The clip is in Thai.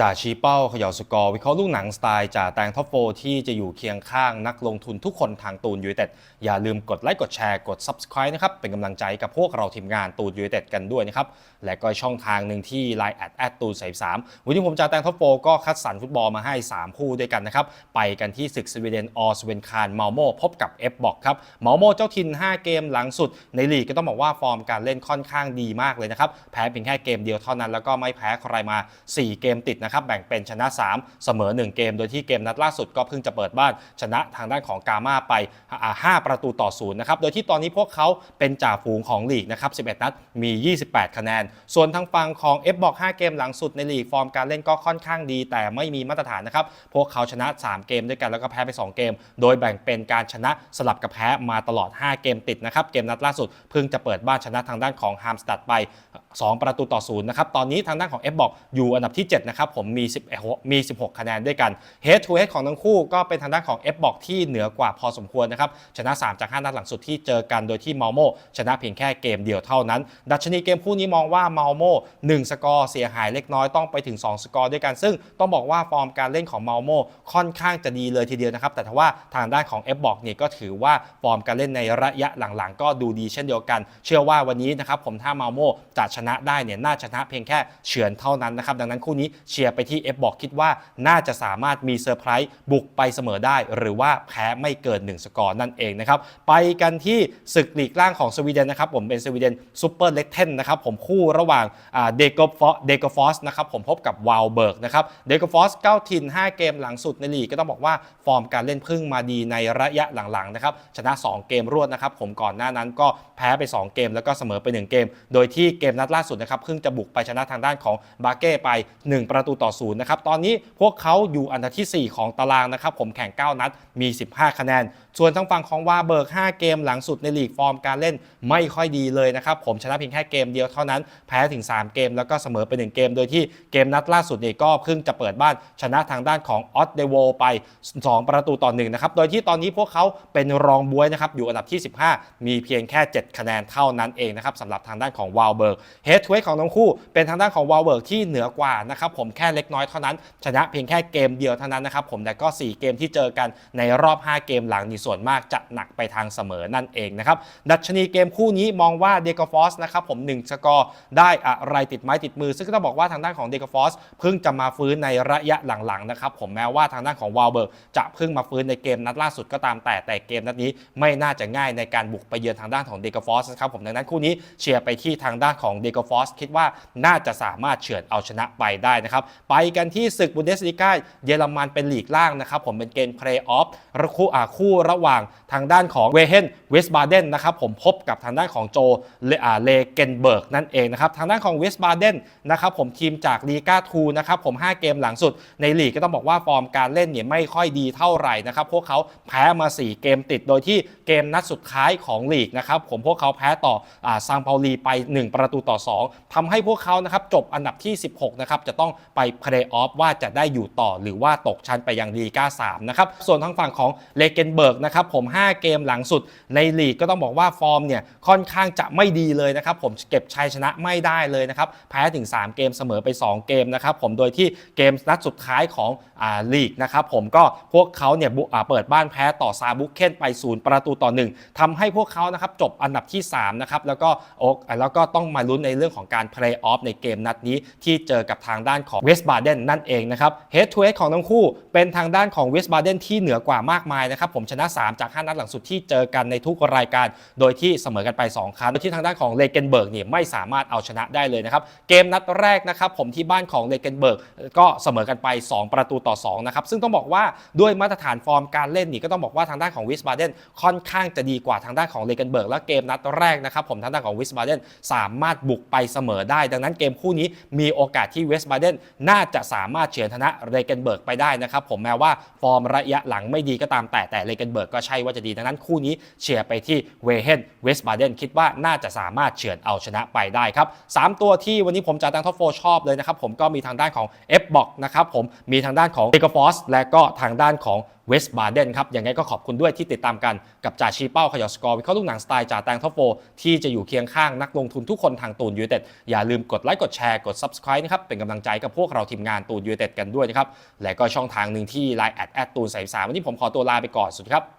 จ่าชี้เป้าเขย่าสกอร์วิเคราะห์ลูกหนังสไตล์จ่าแตงท็อปโฟที่จะอยู่เคียงข้างนักลงทุนทุกคนทางตูนยู i เต็ดอย่าลืมกดไลค์กดแชร์กด Subscribe นะครับ เป็นกำลังใจกับพวกเราทีมงานตูนยู i เต็ดกันด้วยนะครับ และก็ช่องทางหนึ่งที่ Line แอดแอดตูนสามวันนี้ผมจ่าแตงท็อปโฟก็คัดสรรฟุตบอลมาให้ 3 คู่ด้วยกันนะครับ ไปกันที่ศึกสวีเดนออสเวนคารเมาโมพบกับเอฟบอกครับเมาโมเจ้าถิ่น5 เกมหลังสุดในลีกก็ต้องบอกว่าฟอร์มการเล่นค่อนข้างดีมากเลยนะครับแพ้เพียงแค่เกมเดียวเท่านั้นแล้วก็ไม่แพ้ใครมา 4 เกมติดนะครับแบ่งเป็นชนะ 3 เสมอ 1 เกม โดยที่เกมนัดล่าสุดก็เพิ่งจะเปิดบ้านชนะทางด้านของกาม่าไปอ่า5ประตูต่อศูนย์นะครับโดยที่ตอนนี้พวกเขาเป็นจ่าฝูงของลีกนะครับ11 นัดมี 28 คะแนน ส่วนทางฝั่งของ F บอก5เกมหลังสุดในลีกฟอร์มการเล่นก็ค่อนข้างดี แต่ไม่มีมาตรฐานนะครับพวกเขาชนะ 3 เกมด้วยกันแล้วก็แพ้ไป 2 เกม โดยแบ่งเป็นการชนะสลับกับแพ้มาตลอด 5 เกมติดนะครับเกมนัดล่าสุดเพิ่งจะเปิดบ้านชนะทางด้านของฮามสตัดไป 2 ประตูต่อศูนย์นะครับ ตอนนี้ทางด้านของ F บอกอยู่อันดับที่ 7 นะครับ ผมมี 10 มี 16 คะแนนด้วยกัน Head to Head ของทั้งคู่ก็เป็นทางด้านของ F บอกที่เหนือกว่าพอสมควรนะครับ ชนะ 3 จาก 5 นัดหลังสุดที่เจอกันโดยที่เมาโมชนะเพียงแค่เกมเดียวเท่านั้น ดัชนีเกมคู่นี้มองว่าเมาโม1 สกอร์เสียหายเล็กน้อยต้องไปถึง 2 สกอร์ด้วยกัน ซึ่งต้องบอกว่าฟอร์มการเล่นของเมาโมค่อนข้างจะดีเลยทีเดียวนะครับ แต่ถ้าว่าทางด้านของ F บอกเนี่ยก็ถือว่าฟอร์มการเล่นในระยะหลังๆ ก็ดูดีเช่นเดียวกัน เชื่อว่าวันนี้นะครับผมถ้ามาโมจะชนะได้เนี่ยน่าชนะเพียงแค่เฉือนเท่านั้นนะครับดังนั้นคู่นี้เชียร์ไปที่ F บอกคิดว่าน่าจะสามารถมีเซอร์ไพรส์บุกไปเสมอได้ หรือว่าแพ้ไม่เกิน 1 สกอร์นั่นเองนะครับไปกันที่ศึกหลีกล่างของสวีเดนนะครับผมเป็นสวีเดนซูเปอร์เล็กเทนนะครับผมคู่ระหว่างเดโกฟอเดโกฟอสนะครับผมพบกับวาลเบิร์กนะครับเดโกฟอสเก้าทิน 5 เกมหลังสุดในลีกก็ต้องบอกว่าฟอร์มการเล่นพึ่งมาดีในระยะหลังๆนะครับชนะ 2 เกมรวดนะครับผมก่อนหน้านั้นก็แพ้ไป 2 เกมแล้วก็เสมอไป 1 เกม โดยที่เกมนัดล่าสุดนะครับเพิ่งจะบุกไปชนะทางด้านของบาเก้ไป 1 ประตูต่อศูนย์นะครับตอนนี้พวกเขาอยู่อันดับที่ 4 ของตารางนะครับผมแข่ง 9 นัดมี 15 คะแนน ส่วนทางฝั่งของวาเบิร์ก 5 เกมหลังสุดในลีกฟอร์มการเล่นไม่ค่อยดีเลยนะครับผมชนะเพียงแค่เกมเดียวเท่านั้นแพ้ถึง 3 เกม แล้วก็เสมอไป 1 เกม โดยที่เกมนัดล่าสุดนี่ก็เพิ่งจะเปิดบ้านชนะทางด้านของออสเดโวไป 2 ประตูต่อ1นะครับโดยที่ตอนนี้พวกเขาเป็นรองบวยนะครับอยู่อันดับที่ 15 มีเพียงแค่ 7 คะแนนเท่านั้นเองนะครับสำหรับทางด้านของวาลเบิร์กเฮดทูเฮดของทั้งคู่เป็นทางด้านของวาลเบิร์กที่เหนือกว่านะครับผมแค่เล็กน้อยเท่านั้น ชนะเพียงแค่เกมเดียวเท่านั้นนะครับผมแต่ก็ 4 เกมที่เจอกันในรอบ 5 เกมหลังนี่ส่วนมากจะหนักไปทางเสมอนั่นเองนะครับดัชนีเกมคู่นี้มองว่าเดกฟอสนะครับผม1สกอร์ได้อะไรติดไม้ติดมือ ซึ่งก็ต้องบอกว่าทางด้านของเดกฟอสเพิ่งจะมาฟื้นในระยะหลังๆนะครับผมแม้ว่าทางด้านของวาลเบิร์กจะเพิ่งมาฟื้นในเกมนัดล่าสุดก็ตามแต่แต่เกมนัดนี้ไม่น่าจะง่ายในการบุกไปเยือนทางด้านของเดกฟอสนะครับผมดังนั้นคู่นี้เชียร์ไปที่ทางด้านของเดกฟอสคิดว่าน่าจะสามารถเฉือนเอาชนะไปได้นะครับ ไปกันที่ศึกบุนเดสลีกาเยอรมันเป็นลีกล่างนะครับ ผมเป็นเกมเพลย์ออฟคู่อ่าคู่ระหว่างทางด้านของเวเฮนเวสบาเดนนะครับผมพบกับทางด้านของโจเล่าเลเกนเบิร์กนั่นเองนะครับ ทางด้านของเวสบาเดนนะครับผมทีมจากลีกาทูนะครับผม 5 เกมหลังสุดในลีกก็ต้องบอกว่าฟอร์มการเล่นเนี่ยไม่ค่อยดีเท่าไหร่นะครับ พวกเขาแพ้มา 4 เกมติดโดยที่เกมนัดสุดท้ายของลีกนะครับผมพวกเขาแพ้ต่ออ่าซังเปาลีไป 1 ประตูต่อ2ทำให้พวกเขานะครับจบอันดับที่ 16 นะครับจะต้องไปเพลย์ออฟว่าจะได้อยู่ต่อหรือว่าตกชั้นไปยังลีกา3นะครับ ส่วนทางฝั่งของเลเกนเบิร์กนะครับผม 5 เกมหลังสุดในลีกก็ต้องบอกว่าฟอร์มเนี่ยค่อนข้างจะไม่ดีเลยนะครับผมเก็บชัยชนะไม่ได้เลยนะครับแพ้ถึง 3 เกมเสมอไป 2 เกมนะครับผมโดยที่เกมนัดสุดท้ายของอ่าลีกนะครับผมก็พวกเขาเนี่ยเปิดบ้านแพ้ต่อซาบุกเคนไปศูนย์ประตูต่อ 1ทำให้พวกเขานะครับจบอันดับที่3นะครับแล้วก็โอกแล้วก็ต้องมาลุ้นในเรื่องของการเพลย์ออฟในเกมนัดนี้ที่เจอกับทางด้านของเวสบาเดนนั่นเองนะครับเฮดทูเฮดของทั้งคู่เป็นทางด้านของเวสบาเดนที่เหนือกว่ามากมายนะครับผมชนะ 3 จาก 5 นัดหลังสุดที่เจอกันในทุกรายการ โดยที่เสมอกันไป 2 ครั้งโดยที่ทางด้านของเลเกนเบิร์กเนี่ยไม่สามารถเอาชนะได้เลยนะครับเกมนัดแรกนะครับผมที่บ้านของเลเกนเบิร์กก็เสมอกันไป 2 ประตูต่อ2นะครับซึ่งต้องบอกว่าด้วยมาตรฐานฟอร์มการเล่นนี่ก็ต้องบอกว่าทางด้านของวิสบาเดนค่อนข้างจะดีกว่าทางด้านของเลเกนเบิร์กและเกมนัดแรกนะครับผมทางด้านของวิสบาเดนสามารถบุกไปเสมอได้ ดังนั้นเกมคู่นี้มีโอกาสที่เวสบาเดนน่าจะสามารถเฉือนชนะเลเกนเบิร์กไปได้นะครับผมแม้ว่าฟอร์มระยะหลังไม่ดีก็ตามแต่แต่เลเกนเบิร์กก็ใช่ว่าจะดี ดังนั้นคู่นี้เชียร์ไปที่เวเฮนเวสบาเดนคิดว่าน่าจะสามารถเฉือนเอาชนะไปได้ครับสามตัวที่วันนี้ผมจะตั้งท็อปโฟชอบเลยนะครับผมก็มีทางด้านของ F b o x นะครับผมมีทางด้านของ e g a f o r c e และก็ทางด้านของเวสบาเดนครับยังไงก็ขอบคุณด้วยที่ติดตามกันกับจ่าชีเป้าขยอสกอร์วิเคราะห์ลูกหนังสไตล์จ่าแตงท็อปโฟที่จะอยู่เคียงข้างนักลงทุนทุกคนทางตูตูนยูเต็ดอย่าลืมกดไลค์กดแชร์กด subscribe นะครับเป็นกำลังใจกับพวกเราทีมงานตูนยูเต็ดกันด้วยนะครับและก็ช่องทางหนึ่งที่ Line แอดแอดตูนสามวันนี้ผมขอตัวลาไปก่อนสวัสดีครับ